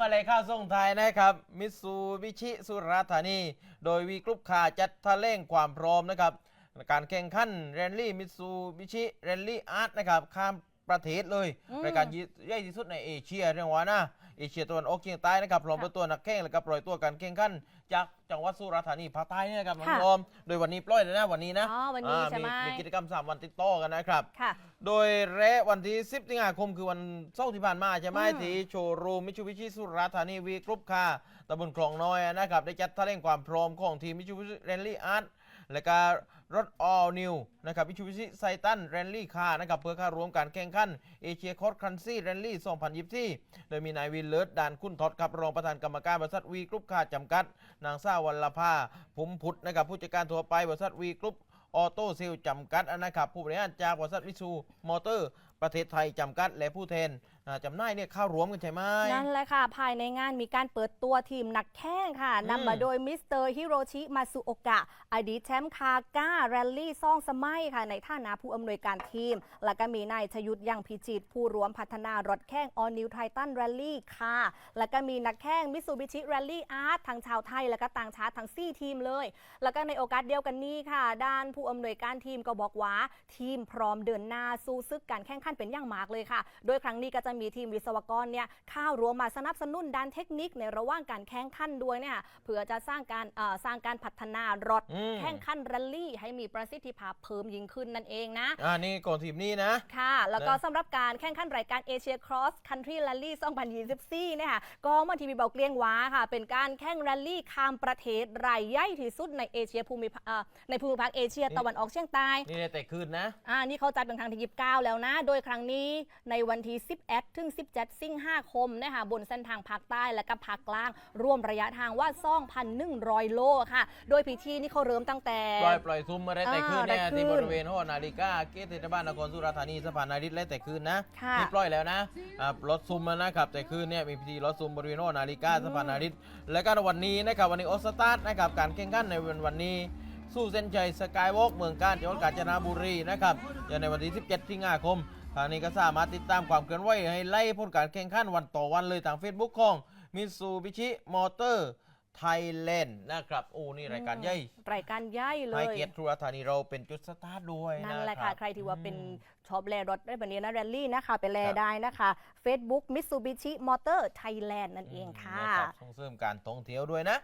มาเลยข้าวส่งไทยนะครับ มิตซูบิชิสุราธานี โดยวีกรุ๊ปคาจัดทะเล่งความพร้อมนะครับ การแข่งขันแรนลี่มิตซูบิชิแรนลี่อาร์ตนะครับข้าม ประเทศเลยอืม รายการใหญ่ที่สุดในเอเชียเรียกว่านะเอเชียตะวันออกเฉียงใต้นะครับพร้อมค่ะเปิดตัวนักแข่งและก็ปล่อยตัวการแข่งขันจากจังหวัดสุราษฎร์ธานีภาคใต้เนี่ยนะครับน้องค่ะโอมโดยวันนี้ปล่อยแล้วนะวันนี้นะอ๋อวันนี้อ่าใช่ไหม มีกิจกรรม3วันติดต่อกันนะครับ ค่ะ โดยแระวันที่ 10สิงหาคมคือวันเสาร์ที่ผ่านมาใช่ไหมอืมที่โชว์รูมมิชูบิชิสุราษฎร์ธานีวีกรุ๊ปคาตำบลคลองน้อยนะครับ ได้จัดแถลงความพร้อมของทีมมิชูบิชิแรนลี่อาร์ต และก็รถออลนิวนะครับวิชูบิชิไซตันแรนลี่คานะครับเพื่อค่ารวมการแข่งขันเอเชียคอร์สคันซี่แรนลี่ 2024 โดยมีนายวินเลิศดานคุณทอดครับรองประธานกรรมการบริษัทวีกรุ๊ปคาจำกัด นางสาววรลภาภุมพุทธนะครับผู้จัดการทั่วไปบริษัทวีกรุ๊ปออโต้เซลจำกัดนะครับผู้บริหารจากบริษัทมิตซูมอเตอร์ ประเทศไทยจำกัดและผู้แทนอ่าจำหน่ายเนี่ยเข้ารวมกันใช่ไหม นั่นแหละค่ะ ภายในงานมีการเปิดตัวทีมนักแข่งค่ะอืมนำมาโดยมิสเตอร์ฮิโรชิมาซุโอกะอดีตแชมป์คาก้าแรลลี่ซ่องสมัยค่ะ ในฐานะผู้อำนวยการทีม แล้วก็มีนายชยุทธยังพิจิตรผู้รวมพัฒนารถแข่ง All New Titan Rally ค่ะ แล้วก็มีนักแข่ง Mitsubishi Rally Art ทั้งชาวไทย และก็ต่างชาติทั้ง 4 ทีมเลย แล้วก็ในโอกาสเดียวกันนี้ค่ะ ด้านผู้อำนวยการทีมก็บอกว่า ทีมพร้อมเดินหน้าสู้ซึกการแข่งขันเป็นอย่างมากเลยค่ะ โดยครั้งนี้ก็จะมีทีมวิศวกรเนี่ยเข้ารวมมาสนับสนุนด้านเทคนิคในระหว่างการแข่งขันด้วยเนี่ยเพื่อจะสร้างการเอ่อสร้างการพัฒนารถอืมแข่งขันแรลลี่ ให้มีประสิทธิภาพเพิ่มยิ่งขึ้นนั่นเองนะอ่านี่ก่อนทีมนี้นะค่ะ แล้วก็นะสำหรับการแข่งขันรายการเอเชียครอสคันทรีแรลลี่2024เนี่ยค่ะก็เมื่อทีวีเบาเกลียงว้าค่ะ เป็นการแข่งแรลลี่ข้ามประเทศรายใหญ่ที่สุดในเอเชียภูมิภาคเอ่อในภูมิภาคเอเชียตะวันออกเฉียงใต้นี่ได้แต่คืนนะอ่านี่เขาจัดเป็นครั้งที่29แล้วนะโดยครั้งนี้ในวันที่ 11 ถึง 17 สิงหาคมนะคะบนเส้นทางภาคใต้และก็ภาคกลาง รวมระยะทางว่า2,100 โลค่ะ โดยพิธีนี่เขาเริ่มตั้งแต่ ปล่อยปล่อยซุ่มมาได้แต่คืนเนี่ยอ่าได้คืนที่บริเวณหอนาฬิกาเกตเทศบาลนครสุราษฎร์ธานีสะพานนาริตและแต่คืนนะค่ะนี่ปล่อยแล้วนะอ่ารถซุ่มนะครับแต่คืนเนี่ยมีพิธีรถซุ่มบริเวณหอนาฬิกาสะพานนาริตและก็วันนี้นะครับวันนี้ออสตาร์ทนะครับการแข่งขันในวันวันนี้สู้เส้นชัยสกายวอล์กเมืองการจังหวัดกาญจนบุรีนะครับอย่างในวันที่ 17 สิงหาคม ทางนี้ก็สามารถติดตามความเคลื่อนไหวให้ไล่ผลการแข่งขันวันต่อวันเลยทาง Facebook ของมิตซูบิชิมอเตอร์ไทยแลนด์นะครับโอ้นี่รายการใหญ่รายการใหญ่เลให้ย เกียรติทุรธานีเราเป็นจุดสตาร์ทด้วยนั่นแหละคค่ะรับใครที่ว่าเป็นอืมชอบแลรถได้แบบนี้นะแรลลี่นะคะ ไปแลครับได้นะคะ Facebook Mitsubishi Motor Thailand นั่นเองค่ะ นะครับส่งเสริมการท่องเที่ยวด้วยนะ